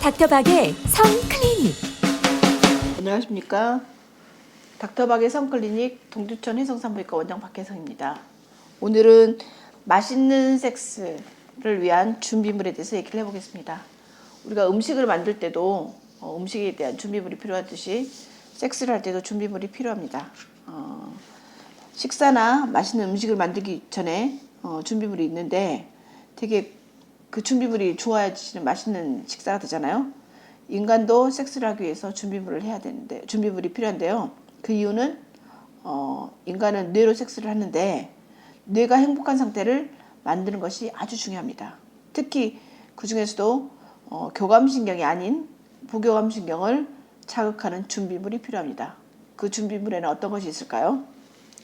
닥터박의 성클리닉 안녕하십니까. 닥터박의 성클리닉 동두천 해성산부인과 원장 박혜성입니다. 오늘은 맛있는 섹스를 위한 준비물에 대해서 얘기를 해보겠습니다. 우리가 음식을 만들 때도 어, 음식에 대한 준비물이 필요하듯이 섹스를 할 때도 준비물이 필요합니다. 어, 식사나 맛있는 음식을 만들기 전에 어, 준비물이 있는데 되게 그 준비물이 좋아야지 맛있는 식사가 되잖아요. 인간도 섹스를 하기 위해서 준비물을 해야 되는데 준비물이 필요한데요. 그 이유는 어, 인간은 뇌로 섹스를 하는데 뇌가 행복한 상태를 만드는 것이 아주 중요합니다. 특히 그 중에서도 어, 교감신경이 아닌 부교감신경을 자극하는 준비물이 필요합니다. 그 준비물에는 어떤 것이 있을까요?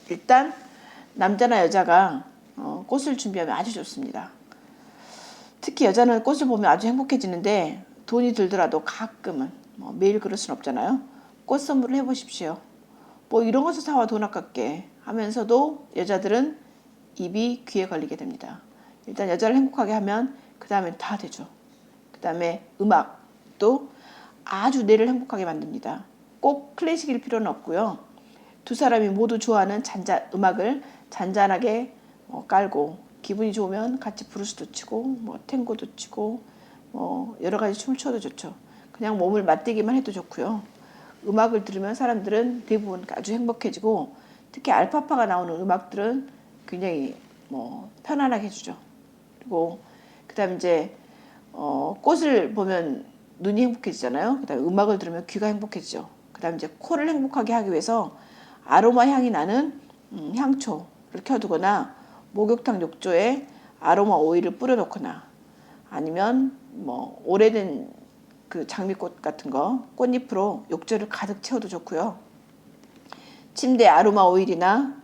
일단 남자나 여자가 어, 꽃을 준비하면 아주 좋습니다. 특히 여자는 꽃을 보면 아주 행복해지는데 돈이 들더라도 가끔은 뭐 매일 그럴 순 없잖아요. 꽃 선물을 해보십시오. 뭐 이런 것을 사와 돈 아깝게 하면서도 여자들은 입이 귀에 걸리게 됩니다. 일단 여자를 행복하게 하면 그 다음엔 다 되죠. 그 다음에 음악도 아주 뇌를 행복하게 만듭니다. 꼭 클래식일 필요는 없고요. 두 사람이 모두 좋아하는 잔잔 음악을 잔잔하게 어, 깔고 기분이 좋으면 같이 브루스도 치고 뭐 탱고도 치고 뭐 여러 가지 춤을 춰도 좋죠. 그냥 몸을 맞대기만 해도 좋고요. 음악을 들으면 사람들은 대부분 아주 행복해지고 특히 알파파가 나오는 음악들은 굉장히 뭐 편안하게 해주죠. 그리고 그다음 이제 어, 꽃을 보면 눈이 행복해지잖아요. 그다음에 음악을 들으면 귀가 행복해지죠. 그다음 이제 코를 행복하게 하기 위해서 아로마 향이 나는 음, 향초를 켜두거나 목욕탕 욕조에 아로마 오일을 뿌려놓거나 아니면 뭐 오래된 그 장미꽃 같은 거 꽃잎으로 욕조를 가득 채워도 좋고요. 침대 아로마 오일이나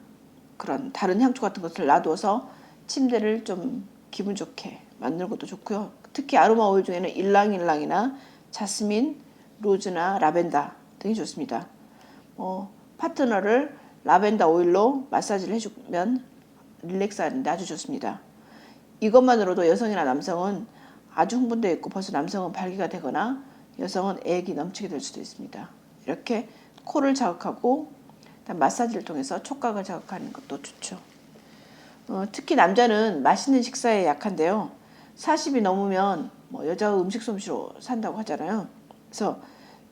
그런 다른 향초 같은 것을 놔두어서 침대를 좀 기분 좋게 만드는 것도 좋고요. 특히 아로마 오일 중에는 일랑일랑이나 자스민, 로즈나 라벤더 등이 좋습니다. 뭐 파트너를 라벤더 오일로 마사지를 해주면 릴렉스 하는데 아주 좋습니다. 이것만으로도 여성이나 남성은 아주 흥분되어 있고 벌써 남성은 발기가 되거나 여성은 애기 넘치게 될 수도 있습니다. 이렇게 코를 자극하고 마사지를 통해서 촉각을 자극하는 것도 좋죠. 어, 특히 남자는 맛있는 식사에 약한데요. 40이 넘으면 뭐 여자가 음식 솜씨로 산다고 하잖아요. 그래서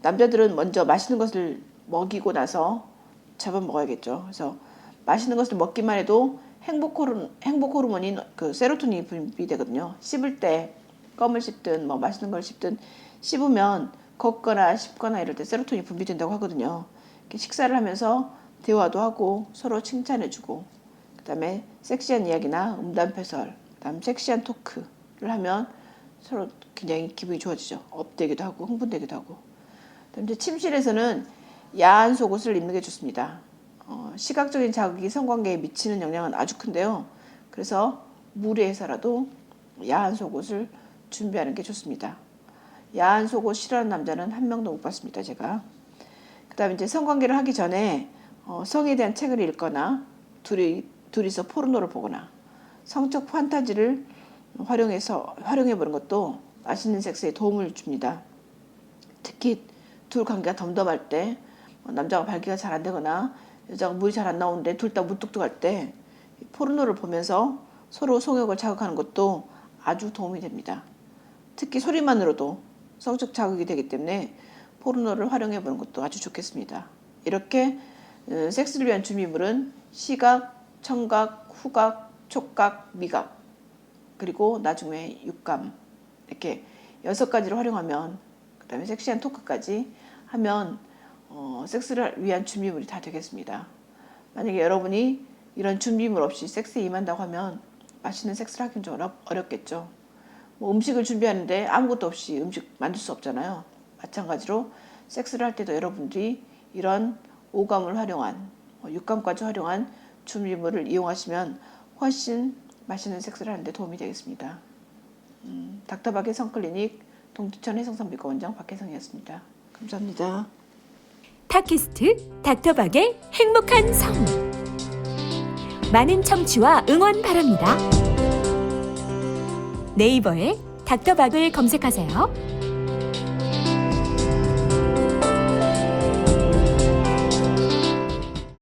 남자들은 먼저 맛있는 것을 먹이고 나서 잡아먹어야겠죠. 그래서 맛있는 것을 먹기만 해도 행복 호르몬, 행복 호르몬인 그 세로토닌이 분비되거든요. 씹을 때 껌을 씹든 뭐 맛있는 걸 씹든 씹으면 걷거나 씹거나 이럴 때 세로토닌이 분비된다고 하거든요. 이렇게 식사를 하면서 대화도 하고 서로 칭찬해주고 그다음에 섹시한 이야기나 음담패설, 그다음 섹시한 토크를 하면 서로 굉장히 기분이 좋아지죠. 업되기도 하고 흥분되기도 하고. 그다음 이제 침실에서는 야한 속옷을 입는 게 좋습니다. 어, 시각적인 자극이 성관계에 미치는 영향은 아주 큰데요. 그래서 무리해서라도 야한 속옷을 준비하는 게 좋습니다. 야한 속옷 싫어하는 남자는 한 명도 못 봤습니다. 제가. 그 다음에 이제 성관계를 하기 전에 어, 성에 대한 책을 읽거나 둘이 둘이서 포르노를 보거나 성적 판타지를 활용해서 활용해 보는 것도 맛있는 섹스에 도움을 줍니다. 특히 둘 관계가 덤덤할 때 어, 남자가 발기가 잘 안 되거나 여자가 물이 잘 안 나오는데 둘 다 무뚝뚝할 때 포르노를 보면서 서로 성욕을 자극하는 것도 아주 도움이 됩니다. 특히 소리만으로도 성적 자극이 되기 때문에 포르노를 활용해 보는 것도 아주 좋겠습니다. 이렇게 어, 섹스를 위한 준비물은 시각, 청각, 후각, 촉각, 미각 그리고 나중에 육감 이렇게 여섯 가지를 활용하면 그다음에 섹시한 토크까지 하면 어, 섹스를 위한 준비물이 다 되겠습니다. 만약에 여러분이 이런 준비물 없이 섹스에 임한다고 하면 맛있는 섹스를 하긴 좀 어렵, 어렵 겠죠. 뭐 음식을 준비하는데 아무것도 없이 음식 만들 수 없잖아요. 마찬가지로 섹스를 할 때도 여러분들이 이런 오감을 활용한 뭐 육감까지 활용한 준비물을 이용하시면 훨씬 맛있는 섹스를 하는데 도움이 되겠습니다. 음, 닥터박의 성클리닉 동두천 해성산부과 원장 박혜성이었습니다. 감사합니다. 팟캐스트 닥터박의 행복한 성 많은 청취와 응원 바랍니다. 네이버에 닥터박을 검색하세요.